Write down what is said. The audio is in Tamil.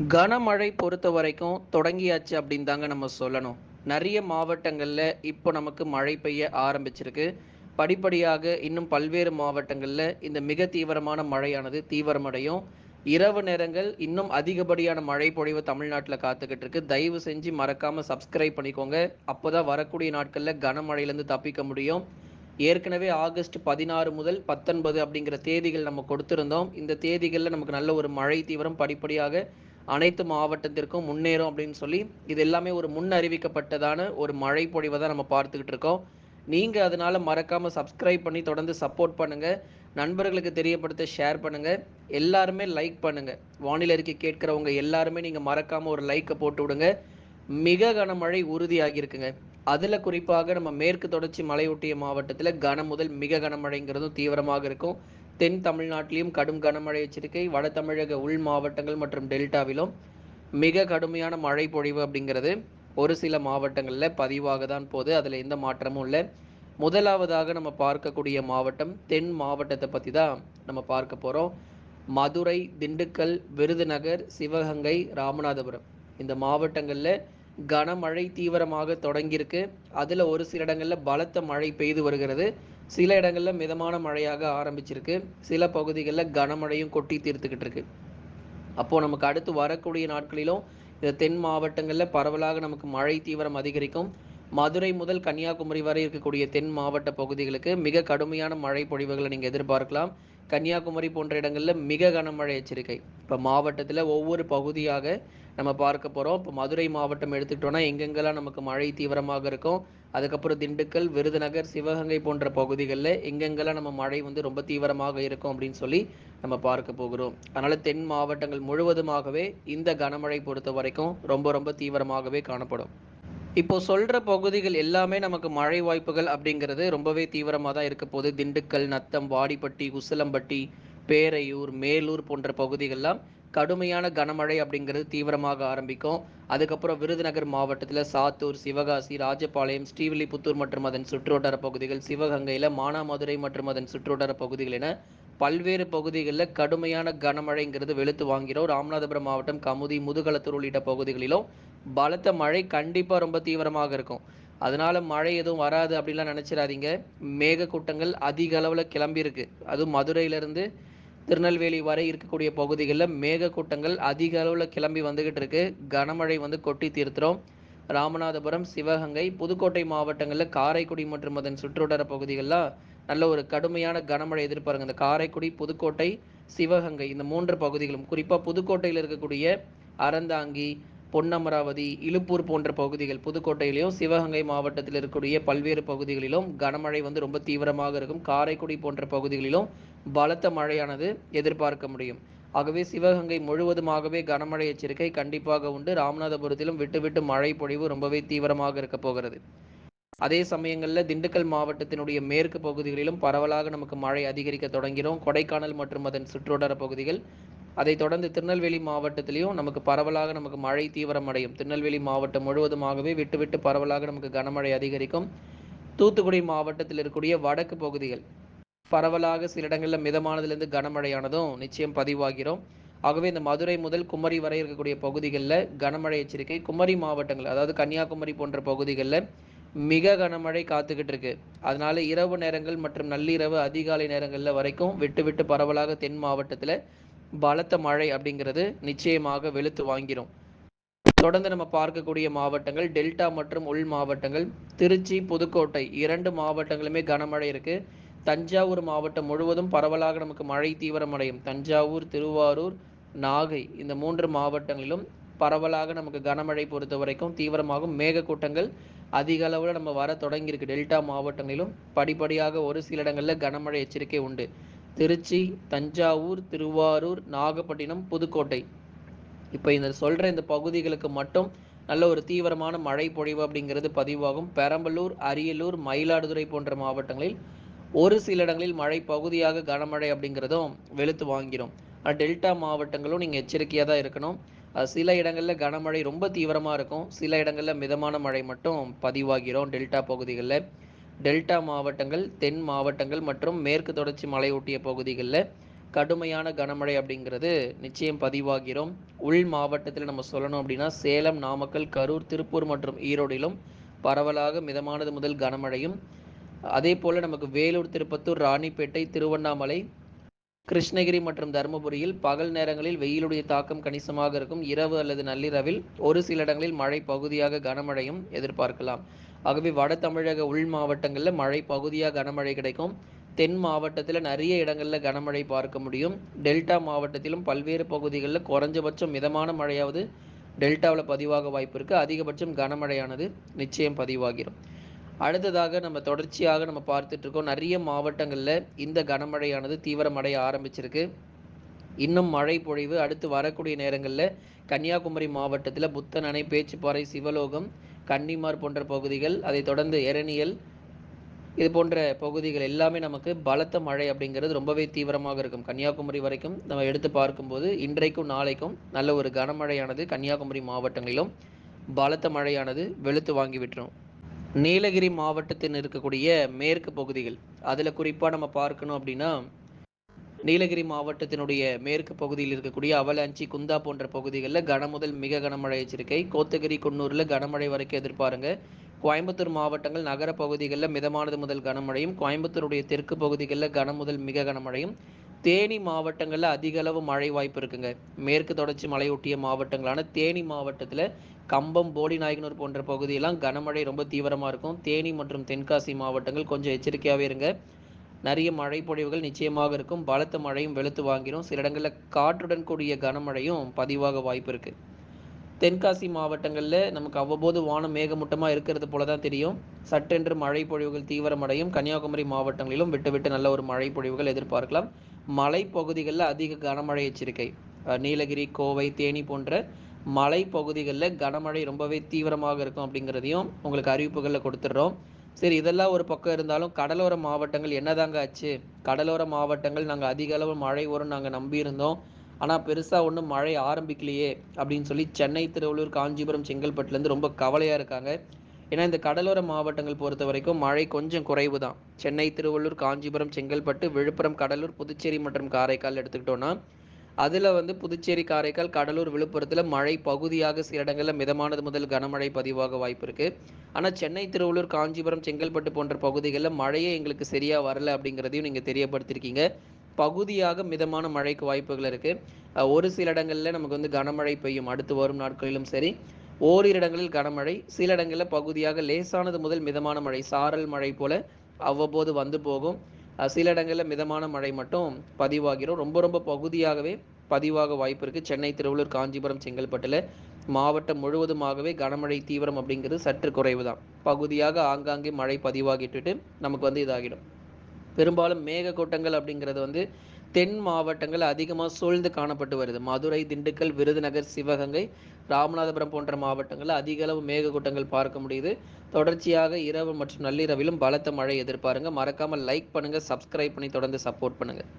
கனமழை பொறுத்த வரைக்கும் தொடங்கியாச்சு அப்படின்னு தாங்க நம்ம சொல்லணும். நிறைய மாவட்டங்களில் இப்போ நமக்கு மழை பெய்ய ஆரம்பிச்சிருக்கு. படிப்படியாக இன்னும் பல்வேறு மாவட்டங்களில் இந்த மிக தீவிரமான மழையானது தீவிரமடையும். இரவு நேரங்கள் இன்னும் அதிகப்படியான மழை பொழிவு தமிழ்நாட்டில் காத்துக்கிட்டு இருக்கு. தயவு செஞ்சு மறக்காம சப்ஸ்கிரைப் பண்ணிக்கோங்க. அப்போதான் வரக்கூடிய நாட்களில் கனமழையிலேருந்து தப்பிக்க முடியும். ஏற்கனவே ஆகஸ்ட் பதினாறு முதல் பத்தொன்பது அப்படிங்கிற தேதிகள் நம்ம கொடுத்துருந்தோம். இந்த தேதிகளில் நமக்கு நல்ல ஒரு மழை தீவிரம் படிப்படியாக அனைத்து மாவட்டத்திற்கும் முன்னேறும் அப்படின்னு சொல்லி இது எல்லாமே ஒரு முன் அறிவிக்கப்பட்டதான ஒரு மழை பொழிவை தான் நம்ம பார்த்துக்கிட்டு இருக்கோம். நீங்கள் அதனால மறக்காமல் சப்ஸ்கிரைப் பண்ணி தொடர்ந்து சப்போர்ட் பண்ணுங்கள் நண்பர்களுக்கு தெரியப்படுத்த ஷேர் பண்ணுங்கள் எல்லாருமே லைக் பண்ணுங்கள் வானிலை அறிக்கை கேட்குறவங்க எல்லாருமே நீங்கள் மறக்காமல் ஒரு லைக்கை போட்டு விடுங்க. மிக கனமழை உறுதியாகியிருக்குங்க. அதில் குறிப்பாக நம்ம மேற்கு தொடர்ச்சி மலையொட்டிய மாவட்டத்தில் கன முதல் மிக கனமழைங்கிறதும் தீவிரமாக இருக்கும். தென் தமிழ்நாட்டிலும் கடும் கனமழை எச்சரிக்கை வட தமிழக உள் மாவட்டங்கள் மற்றும் டெல்டாவிலும் மிக கடுமையான மழை பொழிவு அப்படிங்கிறது ஒரு சில மாவட்டங்களில் பதிவாக தான் போகுது. அதில் எந்த மாற்றமும் இல்லை. முதலாவதாக நம்ம பார்க்கக்கூடிய மாவட்டம் தென் மாவட்டத்தை பற்றி தான் நம்ம பார்க்க போகிறோம் மதுரை திண்டுக்கல் விருதுநகர் சிவகங்கை ராமநாதபுரம். இந்த மாவட்டங்களில் கனமழை தீவிரமாக தொடங்கியிருக்கு. அதில் ஒரு சில இடங்களில் பலத்த மழை பெய்து வருகிறது. சில இடங்களில் மிதமான மழையாக ஆரம்பிச்சிருக்கு. சில பகுதிகளில் கனமழையும் கொட்டி தீர்த்துக்கிட்டு இருக்கு. அப்போது நமக்கு அடுத்து வரக்கூடிய நாட்களிலும் இந்த தென் மாவட்டங்களில் பரவலாக நமக்கு மழை தீவிரம் அதிகரிக்கும். மதுரை முதல் கன்னியாகுமரி வரை இருக்கக்கூடிய தென் மாவட்ட பகுதிகளுக்கு மிக கடுமையான மழை பொழிவுகளை நீங்கள் எதிர்பார்க்கலாம். கன்னியாகுமரி போன்ற இடங்களில் மிக கனமழை எச்சரிக்கை. இப்போ மாவட்டத்தில் ஒவ்வொரு பகுதியாக நம்ம பார்க்க போகிறோம் இப்போ மதுரை மாவட்டம் எடுத்துக்கிட்டோம்னா எங்கெங்கெல்லாம் நமக்கு மழை தீவிரமாக இருக்கும் அதுக்கப்புறம் திண்டுக்கல் விருதுநகர் சிவகங்கை போன்ற பகுதிகளில் எங்கெங்கெல்லாம் நம்ம மழை வந்து ரொம்ப தீவிரமாக இருக்கும் அப்படின்னு சொல்லி நம்ம பார்க்க போகிறோம். அதனால் தென் மாவட்டங்கள் முழுவதுமாகவே இந்த கனமழை பொறுத்த வரைக்கும் ரொம்ப ரொம்ப தீவிரமாகவே காணப்படும். இப்போ சொல்கிற பகுதிகள் எல்லாமே நமக்கு மழை வாய்ப்புகள் அப்படிங்கிறது ரொம்பவே தீவிரமாக தான் இருக்க போகுது. திண்டுக்கல் நத்தம் வாடிப்பட்டி உசிலம்பட்டி பேரையூர் மேலூர் போன்ற பகுதிகள்லாம் கடுமையான கனமழை அப்படிங்கிறது தீவிரமாக ஆரம்பிக்கும். அதுக்கப்புறம் விருதுநகர் மாவட்டத்தில் சாத்தூர் சிவகாசி ராஜபாளையம் ஸ்ரீவில்லிபுத்தூர் மற்றும் அதன் சுற்றுவட்டார பகுதிகள் சிவகங்கையில் மானாமதுரை மற்றும் அதன் சுற்றுவட்டார பகுதிகள் என பல்வேறு பகுதிகளில் கடுமையான கனமழைங்கிறது வெளுத்து வாங்கிறோம். ராமநாதபுரம் மாவட்டம் கமுதி முதுகலத்தூர் உள்ளிட்ட பகுதிகளிலும் பலத்த மழை கண்டிப்பாக ரொம்ப தீவிரமாக இருக்கும். அதனால மழை எதுவும் வராது அப்படின்லாம் நினச்சிடாதீங்க. மேகக்கூட்டங்கள் அதிக அளவில் கிளம்பியிருக்கு. அதுவும் மதுரையிலேருந்து திருநெல்வேலி வரை இருக்கக்கூடிய பகுதிகளில் மேகக்கூட்டங்கள் அதிக அளவில் கிளம்பி வந்துகிட்டு இருக்கு. கனமழை வந்து கொட்டி தீர்த்துறோம் ராமநாதபுரம் சிவகங்கை புதுக்கோட்டை மாவட்டங்களில் காரைக்குடி மற்றும் அதன் சுற்றுவட்டார பகுதிகளில் நல்ல ஒரு கடுமையான கனமழை எதிர்பாருங்க. இந்த காரைக்குடி புதுக்கோட்டை சிவகங்கை இந்த மூன்று பகுதிகளும் குறிப்பாக புதுக்கோட்டையில் இருக்கக்கூடிய அறந்தாங்கி பொன்னமராவதி இழுப்பூர் போன்ற பகுதிகள் புதுக்கோட்டையிலும் சிவகங்கை மாவட்டத்தில் இருக்கக்கூடிய பல்வேறு பகுதிகளிலும் கனமழை வந்து ரொம்ப தீவிரமாக இருக்கும். காரைக்குடி போன்ற பகுதிகளிலும் பலத்த மழையானது எதிர்பார்க்க முடியும். ஆகவே சிவகங்கை முழுவதுமாகவே கனமழை எச்சரிக்கை கண்டிப்பாக உண்டு. ராமநாதபுரத்திலும் விட்டு விட்டு மழை பொழிவு ரொம்பவே தீவிரமாக இருக்க போகிறது. அதே சமயங்களில் திண்டுக்கல் மாவட்டத்தினுடைய மேற்கு பகுதிகளிலும் பரவலாக நமக்கு மழை அதிகரிக்க தொடங்கிறோம் கொடைக்கானல் மற்றும் அதன் சுற்றுவட்டார பகுதிகள் அதைத் தொடர்ந்து திருநெல்வேலி மாவட்டத்திலையும் நமக்கு பரவலாக நமக்கு மழை தீவிரம் அடையும். திருநெல்வேலி மாவட்டம் முழுவதுமாகவே விட்டு விட்டு பரவலாக நமக்கு கனமழை அதிகரிக்கும். தூத்துக்குடி மாவட்டத்தில் இருக்கக்கூடிய வடக்கு பகுதிகள் பரவலாக சில இடங்களில் மிதமானதுலேருந்து கனமழையானதும் நிச்சயம் பதிவாகிறோம். ஆகவே இந்த மதுரை முதல் குமரி வரை இருக்கக்கூடிய பகுதிகளில் கனமழை எச்சரிக்கை. குமரி மாவட்டங்கள் அதாவது கன்னியாகுமரி போன்ற பகுதிகளில் மிக கனமழை காத்துக்கிட்டு இருக்கு அதனால இரவு நேரங்கள் மற்றும் நள்ளிரவு அதிகாலை நேரங்களில் வரைக்கும் விட்டு விட்டு பரவலாக தென் மாவட்டத்தில் பலத்த மழை அப்படிங்கிறது நிச்சயமாக வெளுத்து வாங்கிடும் தொடர்ந்து நம்ம பார்க்கக்கூடிய மாவட்டங்கள் டெல்டா மற்றும் உள் மாவட்டங்கள் திருச்சி புதுக்கோட்டை இரண்டு மாவட்டங்களுமே கனமழை இருக்கு. தஞ்சாவூர் மாவட்டம் முழுவதும் பரவலாக நமக்கு மழை தீவிரமடையும். தஞ்சாவூர் திருவாரூர் நாகை இந்த மூன்று மாவட்டங்களிலும் பரவலாக நமக்கு கனமழை பொறுத்த வரைக்கும் தீவிரமாகும். மேகக்கூட்டங்கள் அதிக அளவில் நம்ம வர தொடங்கியிருக்கு. டெல்டா மாவட்டங்களிலும் படிப்படியாக ஒரு சில இடங்களில் கனமழை எச்சரிக்கை உண்டு. திருச்சி தஞ்சாவூர் திருவாரூர் நாகப்பட்டினம் புதுக்கோட்டை. இப்போ இந்த சொல்கிற இந்த பகுதிகளுக்கு மட்டும் நல்ல ஒரு தீவிரமான மழை பொழிவு அப்படிங்கிறது பதிவாகும். பெரம்பலூர் அரியலூர் மயிலாடுதுறை போன்ற மாவட்டங்களில் ஒரு சில இடங்களில் மழை பகுதியாக கனமழை அப்படிங்கிறதும் வெளுத்து வாங்கிடும் ஆனால் டெல்டா மாவட்டங்களும் நீங்கள் எச்சரிக்கையாக தான் இருக்கணும். சில இடங்களில் கனமழை ரொம்ப தீவிரமாக இருக்கும். சில இடங்களில் மிதமான மழை மட்டும் பதிவாகிறோம் டெல்டா பகுதிகளில். டெல்டா மாவட்டங்கள் தென் மாவட்டங்கள் மற்றும் மேற்கு தொடர்ச்சி மலையொட்டிய பகுதிகளில் கடுமையான கனமழை அப்படிங்கிறது நிச்சயம் பதிவாகிறோம். உள் மாவட்டத்தில் நம்ம சொல்லணும் அப்படின்னா சேலம் நாமக்கல் கரூர் திருப்பூர் மற்றும் ஈரோடிலும் பரவலாக மிதமானது முதல் கனமழையும். அதே போல் நமக்கு வேலூர் திருப்பத்தூர் ராணிப்பேட்டை திருவண்ணாமலை கிருஷ்ணகிரி மற்றும் தருமபுரியில் பகல் நேரங்களில் வெயிலுடைய தாக்கம் கணிசமாக இருக்கும். இரவு அல்லது நள்ளிரவில் ஒரு சில இடங்களில் மழை பகுதியாக கனமழையும் எதிர்பார்க்கலாம். ஆகவே வட தமிழக உள் மாவட்டங்களில் மழை பகுதியாக கனமழை கிடைக்கும். தென் மாவட்டத்தில் நிறைய இடங்களில் கனமழை பார்க்க முடியும். டெல்டா மாவட்டத்திலும் பல்வேறு பகுதிகளில் குறைஞ்சபட்சம் மிதமான மழையாவது டெல்டாவில் பதிவாக வாய்ப்பு இருக்குது அதிகபட்சம் கனமழையானது நிச்சயம் பதிவாகிடும் அடுத்ததாக நம்ம தொடர்ச்சியாக நம்ம பார்த்துட்ருக்கோம் நிறைய மாவட்டங்களில் இந்த கனமழையானது தீவிரமடைய ஆரம்பிச்சிருக்கு. இன்னும் மழை பொழிவு அடுத்து வரக்கூடிய நேரங்களில் கன்னியாகுமரி மாவட்டத்தில் புத்தன் பேச்சுப்பாறை சிவலோகம் கன்னிமார் போன்ற பகுதிகள் அதை தொடர்ந்து எரணியல் இது போன்ற பகுதிகள் எல்லாமே நமக்கு பலத்த மழை அப்படிங்கிறது ரொம்பவே தீவிரமாக இருக்கும். கன்னியாகுமரி வரைக்கும் நம்ம எடுத்து பார்க்கும்போது இன்றைக்கும் நாளைக்கும் நல்ல ஒரு கனமழையானது கன்னியாகுமரி மாவட்டங்களிலும் பலத்த மழையானது வெளுத்து வாங்கி விட்டுரும். நீலகிரி மாவட்டத்தில் இருக்கக்கூடிய மேற்கு பகுதிகள் அதில் குறிப்பாக நம்ம பார்க்கணும் அப்படின்னா நீலகிரி மாவட்டத்தினுடைய மேற்கு பகுதியில் இருக்கக்கூடிய அவலாஞ்சி குந்தா போன்ற பகுதிகளில் கனமுதல் மிக கனமழை எச்சரிக்கை. கோத்தகிரி குன்னூரில் கனமழை வரைக்கும் எதிர்பாருங்க. கோயம்புத்தூர் மாவட்டங்கள் நகர பகுதிகளில் மிதமானது முதல் கனமழையும் கோயம்புத்தூருடைய தெற்கு பகுதிகளில் கனமுதல் மிக கனமழையும் தேனி மாவட்டங்களில் அதிக அளவு மழை வாய்ப்பு இருக்குங்க. மேற்கு தொடர்ச்சி மலையொட்டிய மாவட்டங்களான தேனி மாவட்டத்தில் கம்பம் போடி நாயகனூர் போன்ற பகுதியெல்லாம் கனமழை ரொம்ப தீவிரமாக இருக்கும். தேனி மற்றும் தென்காசி மாவட்டங்கள் கொஞ்சம் எச்சரிக்கையாகவே இருங்க. நிறைய மழை பொழிவுகள் நிச்சயமாக இருக்கும். பலத்த மழையும் வெளுத்து வாங்கிடும் சில இடங்களில் காற்றுடன் கூடிய கனமழையும் பதிவாக வாய்ப்பு இருக்குது தென்காசி மாவட்டங்களில் நமக்கு அவ்வப்போது வானம் மேகமூட்டமாக இருக்கிறது போல தான் தெரியும். சட்டென்று மழை பொழிவுகள் தீவிரமடையும். கன்னியாகுமரி மாவட்டங்களிலும் விட்டு விட்டு நல்ல ஒரு மழை பொழிவுகள் எதிர்பார்க்கலாம். மலைப்பகுதிகளில் அதிக கனமழை எச்சரிக்கை. நீலகிரி கோவை தேனி போன்ற மலை பகுதிகளில் கனமழை ரொம்பவே தீவிரமாக இருக்கும் அப்படிங்கிறதையும் உங்களுக்கு அறிவிப்புகளில் கொடுத்துட்றோம். சரி இதெல்லாம் ஒரு பக்கம் இருந்தாலும் கடலோர மாவட்டங்கள் என்னதாங்க ஆச்சு? கடலோர மாவட்டங்கள் நாங்கள் அதிக அளவு மழை வரும் நாங்கள் நம்பியிருந்தோம். ஆனால் பெருசாக ஒன்றும் மழை ஆரம்பிக்கலையே அப்படின்னு சொல்லி சென்னை திருவள்ளூர் காஞ்சிபுரம் செங்கல்பட்டுலேருந்து ரொம்ப கவலையாக இருக்காங்க. ஏன்னா இந்த கடலோர மாவட்டங்கள் பொறுத்த வரைக்கும் மழை கொஞ்சம் குறைவு தான். சென்னை திருவள்ளூர் காஞ்சிபுரம் செங்கல்பட்டு விழுப்புரம் கடலூர் புதுச்சேரி மற்றும் காரைக்கால் எடுத்துக்கிட்டோன்னா அதில் வந்து புதுச்சேரி காரைக்கால் கடலூர் விழுப்புரத்தில் மழை பகுதியாக சில இடங்களில் மிதமானது முதல் கனமழை பதிவாக வாய்ப்பு இருக்குது ஆனால் சென்னை திருவள்ளூர் காஞ்சிபுரம் செங்கல்பட்டு போன்ற பகுதிகளில் மழையே எங்களுக்கு சரியாக வரல அப்படிங்கிறதையும் நீங்கள் தெரியப்படுத்திருக்கீங்க. பகுதியாக மிதமான மழைக்கு வாய்ப்புகள் இருக்குது ஒரு சில இடங்களில் நமக்கு வந்து கனமழை பெய்யும். அடுத்து வரும் நாட்களிலும் சரி. ஓரிரு இடங்களில் கனமழை சில இடங்களில் பகுதியாக லேசானது முதல் மிதமான மழை சாரல் மழை போல அவ்வப்போது வந்து போகும். சில இடங்களில் மிதமான மழை மட்டும் பதிவாகிறோம். ரொம்ப ரொம்ப பகுதியாகவே பதிவாக வாய்ப்பு இருக்குது சென்னை திருவள்ளூர் காஞ்சிபுரம் செங்கல்பட்டில் மாவட்டம் முழுவதுமாகவே கனமழை தீவிரம் அப்படிங்கிறது சற்று குறைவு தான் பகுதியாக ஆங்காங்கே மழை பதிவாகிட்டு நமக்கு வந்து இதாகிடும். பெரும்பாலும் மேகக்கூட்டங்கள் அப்படிங்கிறது வந்து தென் மாவட்டங்கள் அதிகமாக சூழ்ந்து காணப்பட்டு வருது. மதுரை திண்டுக்கல் விருதுநகர் சிவகங்கை ராமநாதபுரம் போன்ற மாவட்டங்களில் அதிக அளவு மேகக்கூட்டங்கள் பார்க்க முடியுது. தொடர்ச்சியாக இரவு மற்றும் நள்ளிரவிலும் பலத்த மழை எதிர்பாருங்க. மறக்காமல் லைக் பண்ணுங்கள் சப்ஸ்கிரைப் பண்ணி தொடர்ந்து சப்போர்ட் பண்ணுங்கள்